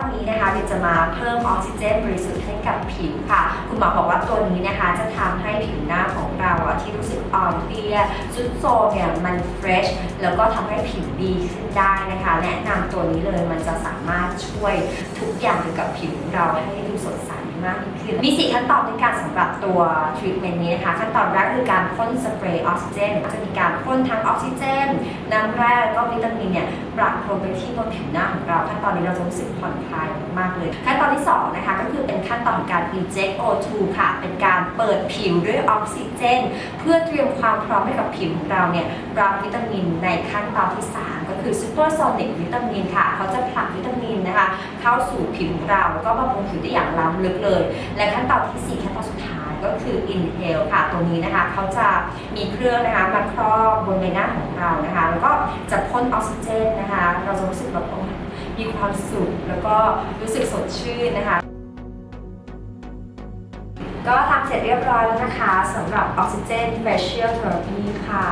วันนี้นะคะเดี๋ยวจะมาเพิ่มออกซิเจนบริสุทธิ์ให้กับผิวค่ะ คุณหมอบอกว่าตัวนี้นะคะจะทำให้ผิวหน้าของเราอะที่รู้สึก เดียซุดโทรมเนี่ยมันเฟรชแล้วก็ทำให้ผิวดีขึ้นได้นะคะ แนะนำตัวนี้เลยมันจะสามารถช่วยทุกอย่างเกี่ยวกับผิวเราให้ดูสดใสมากยิ่งขึ้นมีสี่ขั้นตอนในการสำหรับตัวทรีทเมนต์นี้นะคะ ขั้นตอนแรกคือการพ่นสเปรย์ออกซิเจนจะมีการพ่นทั้งออกซิเจน น้ำแร่แล้วก็วิตามินเนี่ยปรับลงไปที่บนผิวหน้าของเรา ขั้นตอนนี้เราจะรู้สึกผ่อนคลายมากเลย ขั้นตอนที่สองนะคะ ก็คือเป็นขั้นตอนการ inject O2 ค่ะ เป็นการเปิดผิวด้วยออกซิเจน เพื่อเตรียมความพร้อมให้กับผิวของเราเนี่ยรับวิตามินในขั้นตอนที่ 3 ก็คือ supersonic วิตามินค่ะ เขาจะผลักวิตามินนะคะ เข้าสู่ผิวของเราแล้วก็บำรุงผิวได้อย่างล้ำลึกเลย และขั้นตอนทีสี่ 4 ขั้นตอนสุดท้ายก็คือ inhale ค่ะ ตัวนี้นะคะ เขาจะมีเครื่องนะคะมาครอบบนใบหน้าของเรานะคะ แล้วก็จะพ่นออกซิเจนนะคะ เราจะรู้สึกแบบมีความสุขแล้วก็รู้สึกสดชื่นนะคะ ก็ทำเสร็จเรียบร้อยแล้วนะคะสำหรับออกซิเจน facial therapy ค่ะ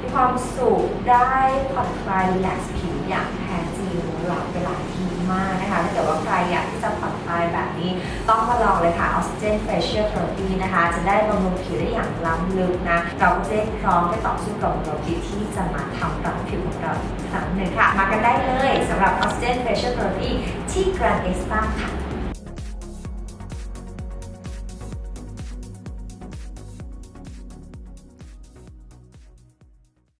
มีความสุขได้ผ่อนคลายรีแลกซ์ผิวอย่างแท้จริงหลับไปหลายทีมากนะคะถ้าเกิดว่าใครอยากที่จะผ่อนคลายแบบนี้ ต้องมาลองเลยค่ะ Oxygen Facial Therapy นะคะ จะได้บำรุงผิวได้อย่างล้ำลึกนะ เราก็จะพร้อมไปต่อสู้กับมลพิษที่จะมาทำร้ายผิวของเราอีกครั้งหนึ่งค่ะ มากันได้เลยสำหรับ Oxygen Facial Therapy ที่ Grand Extra ค่ะ